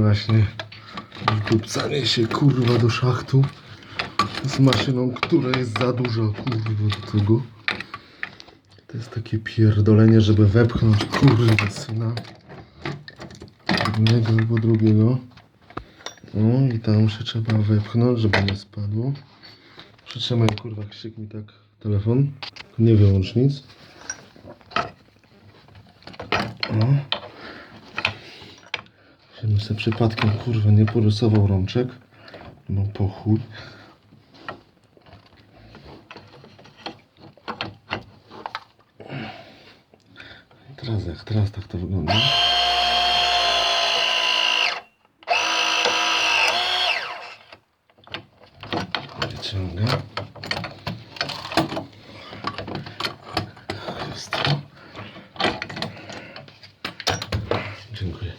Właśnie wdupcanie się kurwa do szachtu z maszyną, która jest za duża kurwa do tego. To jest takie pierdolenie, żeby wepchnąć kurwa syna jednego albo drugiego. No i tam się trzeba wepchnąć, żeby nie spadło. Przytrzymaj kurwa krzyk mi tak telefon. Nie wyłącz nic. O. Żebym sobie przypadkiem kurwa nie porysował rączek. No po chuj. Teraz jak, teraz tak to wygląda. Wyciągam. Jest. Dziękuję.